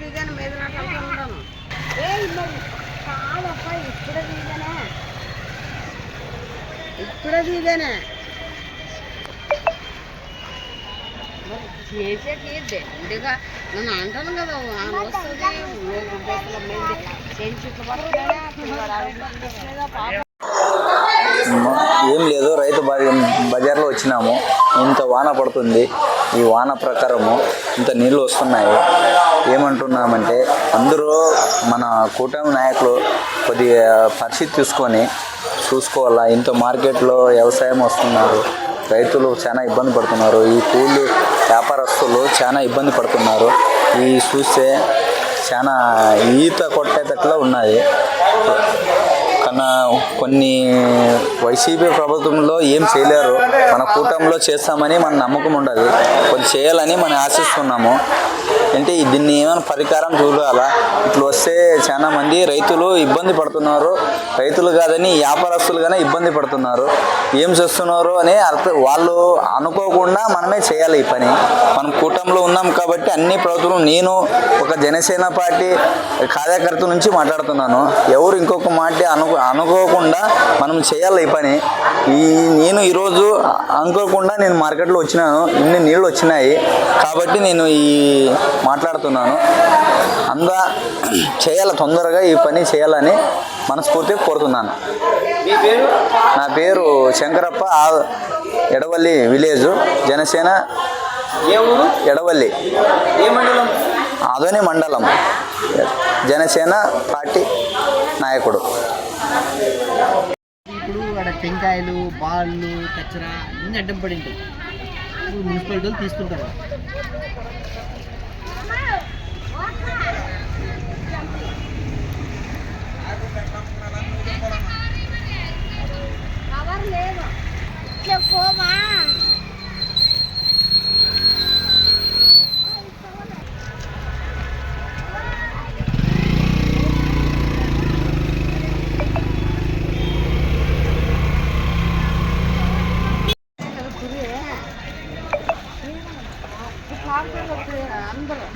దిగాను మీద ఉంటాను ఏ కాదప్ప ఇప్పుడే దిగానే ఇప్పుడే దిగానే చేసేకి దండిగా నన్ను అంటాను కదా ఆమె వస్తుంది లోపు పాప ఏం లేదు రైతు బజ- బజార్లో వచ్చినాము. ఇంత వాన పడుతుంది. ఈ వాన ప్రకారము ఇంత నీళ్ళు వస్తున్నాయి. ఏమంటున్నామంటే అందరూ మన కూటమి నాయకులు కొద్దిగా పరిస్థితి తీసుకొని చూసుకోవాలా? ఇంత మార్కెట్లో వ్యవసాయం వస్తున్నారు. రైతులు చాలా ఇబ్బంది పడుతున్నారు. ఈ కూలి వ్యాపారస్తులు చాలా ఇబ్బంది పడుతున్నారు. ఈ చూస్తే చాలా ఈత కొట్టేటట్లు ఉన్నది కొన్ని వైసీపీ ప్రభుత్వంలో ఏం చేయలేరు. మన కూటమిలో చేస్తామని మన నమ్మకం ఉండదు. కొద్ది చేయాలని మనం ఆశిస్తున్నాము. అంటే దీన్ని ఏమైనా పరికారం చూడాలా? ఇట్లా వస్తే చాలా మంది రైతులు ఇబ్బంది పడుతున్నారు. రైతులు కాదని వ్యాపారస్తులు కానీ ఇబ్బంది పడుతున్నారు. ఏం చేస్తున్నారు అని అర్థం వాళ్ళు అనుకోకుండా మనమే చేయాలి ఈ పని. మనం కూటమిలో కాబట్టి అన్ని ప్రభుత్వం నేను ఒక జనసేన పార్టీ కార్యకర్త నుంచి మాట్లాడుతున్నాను. ఎవరు ఇంకొక మాట అనుకో అనుకోకుండా మనం చేయాలి ఈ పని. ఈ నేను ఈరోజు అనుకోకుండా నేను మార్కెట్లో వచ్చినాను. ఇన్ని నీళ్ళు వచ్చినాయి. కాబట్టి నేను ఈ మాట్లాడుతున్నాను. అందా చేయాలి తొందరగా ఈ పని చేయాలని మనస్ఫూర్తిగా కోరుతున్నాను. నా పేరు శంకరప్ప ఎడవల్లి విలేజ్ జనసేన ఎడవల్లి. ఏ మండలం? ఆదోని మండలం. జనసేన పార్టీ నాయకుడు. ఇప్పుడు అక్కడ టెంకాయలు బాళ్ళు కచ్చరా అన్ని అడ్డం పడి మున్సిపాలిటీలు తీసుకుంటారు. లేదు. పోమా అందరూ.